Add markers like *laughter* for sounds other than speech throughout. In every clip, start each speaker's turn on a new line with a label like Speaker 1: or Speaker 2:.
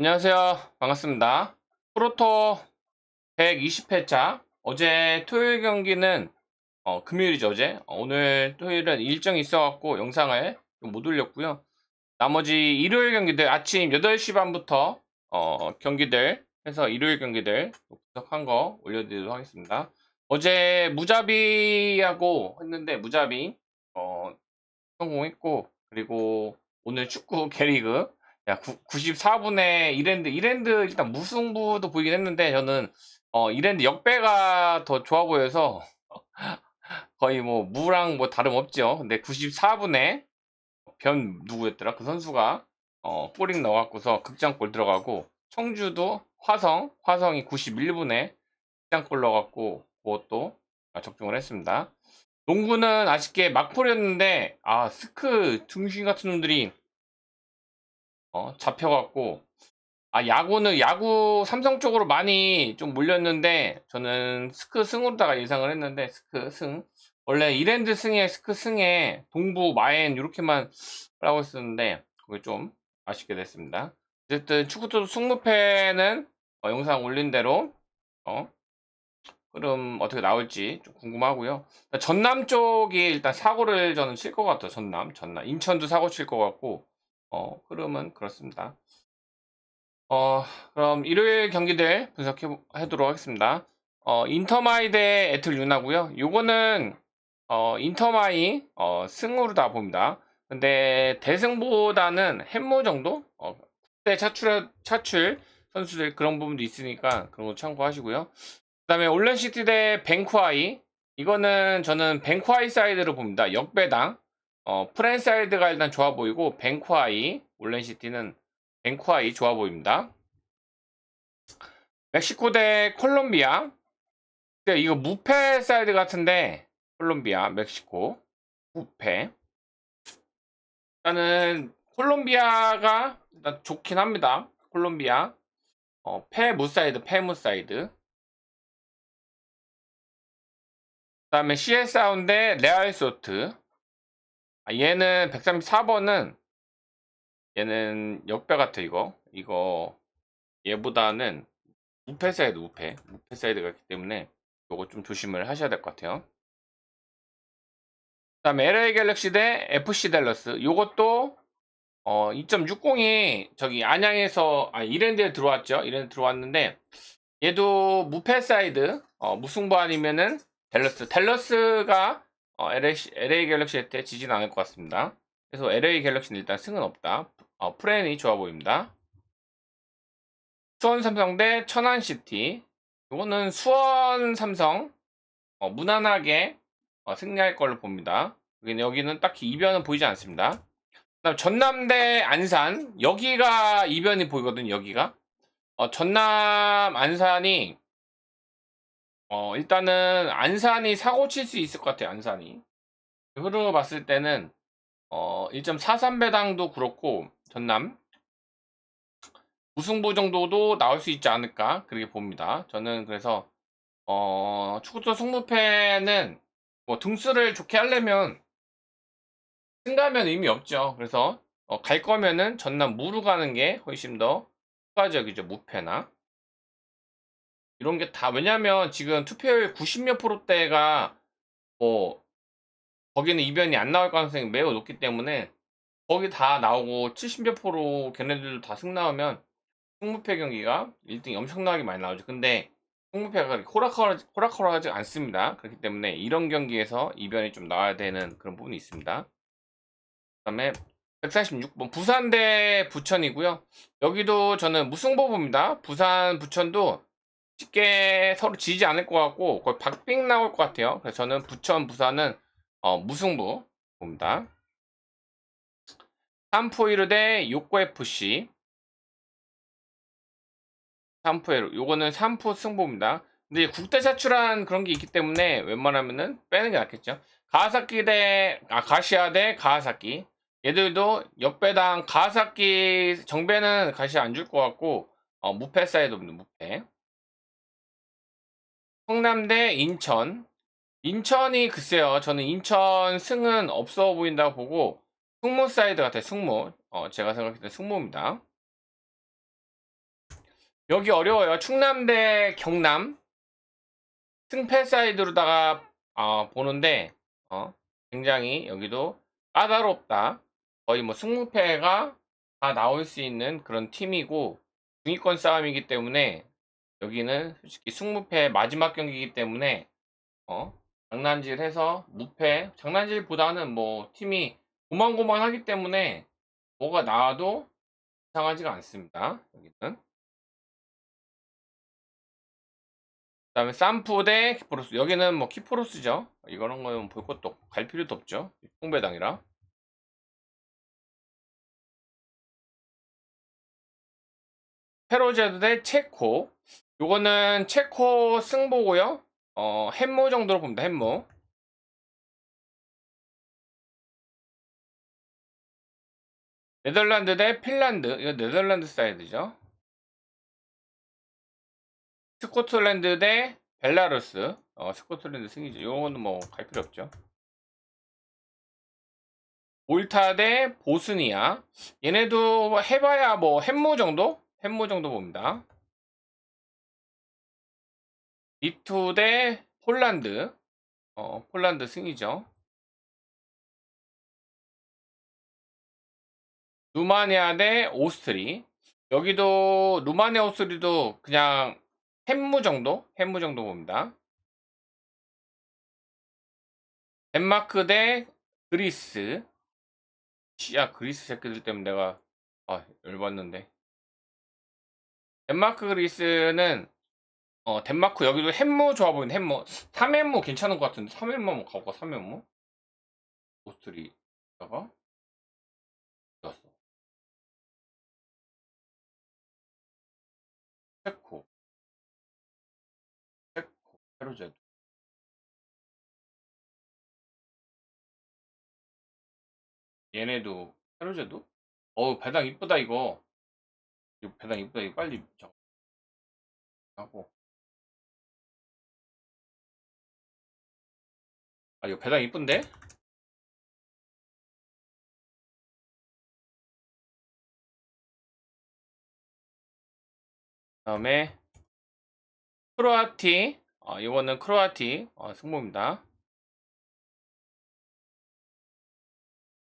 Speaker 1: 안녕하세요. 반갑습니다. 프로토 120회차. 어제 토요일 경기는 어, 금요일이죠, 어제. 어, 오늘 토요일은 일정이 있어갖고 영상을 좀못 올렸고요. 나머지 일요일 경기들 아침 8시 반부터 어, 경기들 해서 일요일 경기들 분석한 거 올려드리도록 하겠습니다. 어제 무자비하고 했는데 무자비 어, 성공했고 그리고 오늘 축구 *laughs* 캐리그 야, 94분에 이랜드, 이랜드 일단 무승부도 보이긴 했는데 저는 어, 이랜드 역배가 더 좋아 보여서 *laughs* 거의 뭐 무랑 뭐 다름없죠. 근데 94분에 변 누구였더라? 그 선수가 어, 골링 넣어갖고서 극장골 들어가고 청주도 화성, 화성이 91분에 극장골 넣어갖고 그것도 적중을 했습니다. 농구는 아쉽게 막골이었는데 아 스크 등신 같은 놈들이 어, 잡혀갖고 아 야구는 야구 삼성 쪽으로 많이 좀 몰렸는데 저는 스크 승으로다가 예상을 했는데 스크 승 원래 이랜드 승에 스크 승에 동부 마엔 이렇게만 하고 있었는데 그게 좀 아쉽게 됐습니다. 어쨌든 축구도 승무패는 어, 영상 올린 대로 어, 흐름 어떻게 나올지 좀 궁금하고요. 전남 쪽이 일단 사고를 저는 칠 것 같아요. 전남, 전남, 인천도 사고 칠 것 같고 어, 흐름은 그렇습니다. 어, 그럼 일요일 경기들 분석해 보도록 하겠습니다. 어, 인터마이 대 애틀 유나고요. 요거는 어, 인터마이 어, 승으로 다 봅니다. 근데 대승보다는 햄모 정도? 어, 그때 차출 차출 선수들 그런 부분도 있으니까 그런 거 참고하시고요. 그 다음에 올랜시티 대 뱅쿠아이 이거는 저는 뱅쿠아이 사이드로 봅니다. 역배당 어, 프랜사이드가 일단 좋아 보이고 뱅쿠아이 올랜시티는 뱅쿠아이 좋아 보입니다. 멕시코 대 콜롬비아. 근데 이거 무패 사이드 같은데 콜롬비아 멕시코. 무패. 일단은 콜롬비아가 일단 좋긴 합니다. 콜롬비아. 어, 패무 사이드 패무 사이드. 그 다음에 CS아운 대 레알 소트 아, 얘는 134번은 얘는 역배 같아 이거. 이거 얘보다는 우패 사이드 우패. 우패 사이드가 있기 때문에 이거 좀 조심을 하셔야 될 것 같아요. 그 다음에 LA 갤럭시 대 FC 댈러스 요것도 어 2.60이 저기 안양에서 아 이랜드에 들어왔죠. 이랜드 들어왔는데 얘도 무패 사이드 어, 무승부 아니면은 댈러스 댈러스가 어, LA, LA 갤럭시 때 지진 않을 것 같습니다. 그래서 LA 갤럭시는 일단 승은 없다. 어, 프렌이 좋아 보입니다. 수원 삼성 대 천안 시티. 이거는 수원 삼성 어, 무난하게 어, 승리할 걸로 봅니다. 여기는, 여기는 딱히 이변은 보이지 않습니다. 그다음 전남 대 안산 여기가 이변이 보이거든요. 여기가 어, 전남 안산이 어, 일단은 안산이 사고 칠 수 있을 것 같아요. 안산이. 흐름을 봤을 때는 어, 1.43배당도 그렇고 전남 우승부 정도도 나올 수 있지 않을까 그렇게 봅니다. 저는 그래서 어, 축구도 승부패는 뭐 등수를 좋게 하려면 승가면 의미 없죠. 그래서 어, 갈 거면은 전남 무루 가는 게 훨씬 더 효과적이죠. 무패나. 이런 게 다 왜냐면 지금 투표율 90몇 프로대가 뭐 거기는 이변이 안 나올 가능성이 매우 높기 때문에 거기 다 나오고 70몇 프로 걔네들도 다 승 나오면 승무패 경기가 1등이 엄청나게 많이 나오죠. 근데 승무패가 그렇게 호락호락, 호락호락하지 않습니다. 그렇기 때문에 이런 경기에서 이변이 좀 나와야 되는 그런 부분이 있습니다. 그 다음에 146번 부산 대 부천이고요. 여기도 저는 무승부 봅니다. 부산 부천도 쉽게 서로 지지 않을 것 같고 거의 박빙 나올 것 같아요. 그래서 저는 부천 부산은 어, 무승부 봅니다. 삼포이르 대 요코 FC 삼포이르 요거는 삼포 승부입니다. 근데 국대 차출한 그런 게 있기 때문에 웬만하면은 빼는 게 낫겠죠. 가하사키 대 아, 가시아 대 가하사키 얘들도 역배당 가하사키 정배는 가시아 안 줄 것 같고 어, 무패 사이드입니다. 무패 성남 대 인천. 인천이 글쎄요. 저는 인천 승은 없어 보인다고 보고 승무 사이드 같아요. 승무. 어, 제가 생각했을 때 승무입니다. 여기 어려워요. 충남 대 경남 승패 사이드로다가 어, 보는데 어, 굉장히 여기도 까다롭다. 거의 뭐 승무패가 다 나올 수 있는 그런 팀이고 중위권 싸움이기 때문에 여기는 솔직히 승무패 마지막 경기이기 때문에 어, 장난질해서 무패 장난질보다는 뭐 팀이 고만고만하기 때문에 뭐가 나와도 이상하지가 않습니다. 여기는 그다음에 쌈푸 대 키포로스 여기는 뭐 키포로스죠. 이거는 거는 볼 것도 없고 갈 필요도 없죠. 홍배당이라 페로제드 대 체코 요거는 체코 승보고요. 어, 햄모 정도로 봅니다. 햄모. 네덜란드 대 핀란드. 이거 네덜란드 사이드죠. 스코틀랜드 대 벨라루스. 어, 스코틀랜드 승이죠. 요거는 뭐 갈 필요 없죠. 몰타 대 보스니아. 얘네도 해봐야 뭐 햄모 정도? 햄모 정도 봅니다. 리투 대 폴란드. 어, 폴란드 승이죠. 루마니아 대 오스트리. 여기도 루마니아 오스트리도 그냥 햄무 정도? 햄무 정도 봅니다. 덴마크 대 그리스. 야, 그리스 새끼들 때문에 내가 아, 열받는데. 덴마크 그리스는 어, 덴마크 여기도 햄무 좋아 보이는 햄무. 3햄무 괜찮은 것 같은데 3햄무 한번 가볼까? 3햄무? 오스트리다가 왔어. 체코. 체코. 페루제도. 얘네도 페루제도? 어우 배당 이쁘다 이거. 이거 배당 이쁘다 이거 빨리 저 하고. 아 이거 배당 이쁜데? 다음에 크로아티. 어, 이거는 크로아티. 어, 승부입니다.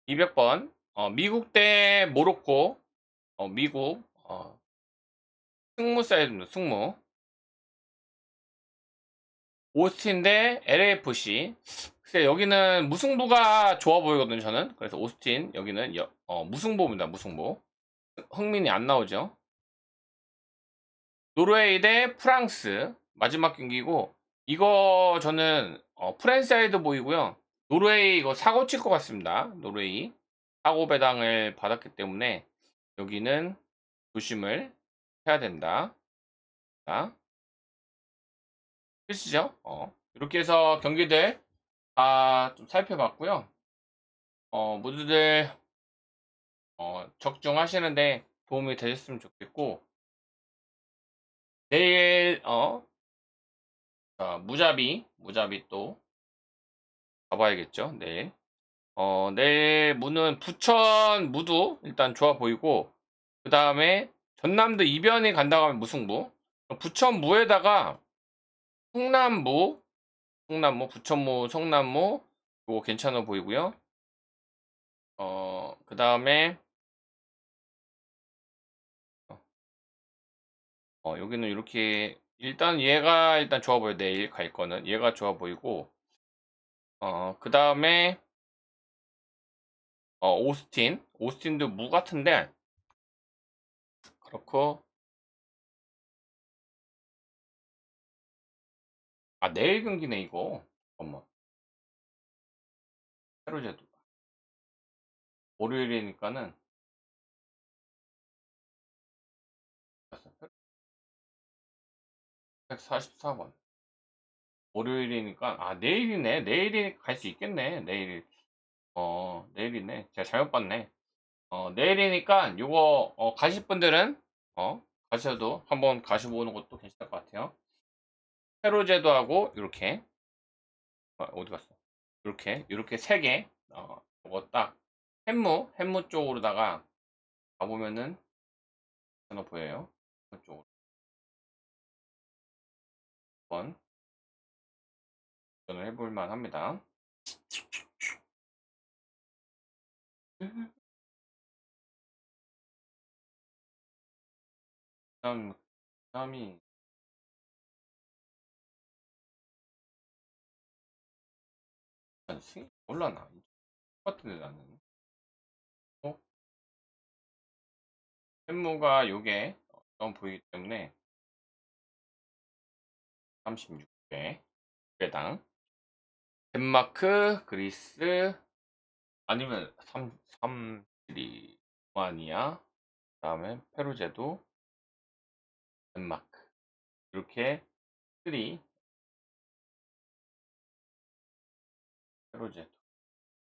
Speaker 1: 200번. 어, 미국 대 모로코. 어, 미국. 어, 승무 사이즈입니다 승무 오스틴 대 LAFC 글쎄 여기는 무승부가 좋아 보이거든요 저는 그래서 오스틴 여기는 여, 어, 무승부입니다 무승부 흥민이 안 나오죠 노르웨이 대 프랑스 마지막 경기고 이거 저는 어, 프랜사이드 보이고요. 노르웨이 이거 사고 칠 것 같습니다. 노르웨이 사고 배당을 받았기 때문에 여기는 조심을 해야 된다. 자, 끝이죠? 어, 이렇게 해서 경기들 다 좀 살펴봤고요. 어, 모두들 어, 적중하시는데 도움이 되셨으면 좋겠고 내일 어 자, 무자비 무자비 또 가봐야겠죠 내일 어 내일 무는 부천 무도 일단 좋아 보이고 그 다음에 전남도 이변이 간다고 하면 무승부 부천 무에다가 성남무 성남무 부천무 성남무 이거 괜찮아 보이고요. 어 그 다음에 어, 여기는 이렇게 일단 얘가 일단 좋아 보여 내일 갈 거는. 얘가 좋아 보이고. 어, 그 다음에 어, 오스틴? 오스틴도 무 같은데. 그렇고 아 내일 경기네 이거 잠깐만 페루제도 월요일이니까는 144번. 월요일이니까, 아, 내일이네. 내일이 갈 수 있겠네. 내일. 어, 내일이네. 제가 잘못 봤네. 어, 내일이니까, 요거, 어, 가실 분들은, 어, 가셔도 한번 가셔보는 것도 괜찮을 것 같아요. 페로제도 하고, 이렇게. 어, 어디 갔어? 이렇게, 이렇게 세 개, 어, 요거 딱, 햄무, 햄무 쪽으로다가 가보면은, 전화 보여요. 쪽으로. 한번 도전을 해볼 만 합니다. 다음 다음이 승 올라나? 똑같은데 나는 어? 햄무가 요게 너무 보이기 때문에 36배 배당. 덴마크 그리스 아니면 3 3 리마니아 그 다음에 페루제도 덴마크. 이렇게 3 페루제도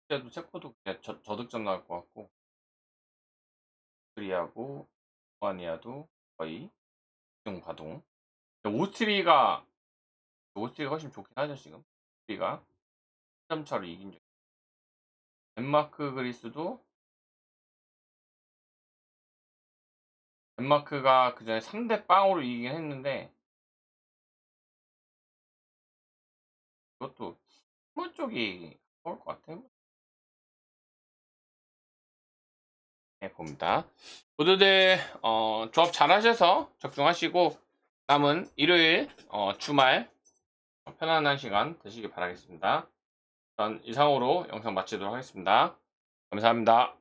Speaker 1: 페루제도 체코도 그냥 저, 저득점 나올 것 같고. 오스트리아고 리마니아도 거의 중 가동. 오스트리가 오스트리가 훨씬 좋긴 하죠 지금. 오스트리가 3점 차로 이긴 적 덴마크 그리스도. 덴마크가 그 전에 3대 빵으로 이기긴 했는데. 이것도 뭐 쪽이 가까울 것 같아요. 네, 봅니다. 모두들 어, 조합 잘 하셔서 적중하시고 남은 일요일 어, 주말 편안한 시간 되시길 바라겠습니다. 전 이상으로 영상 마치도록 하겠습니다. 감사합니다.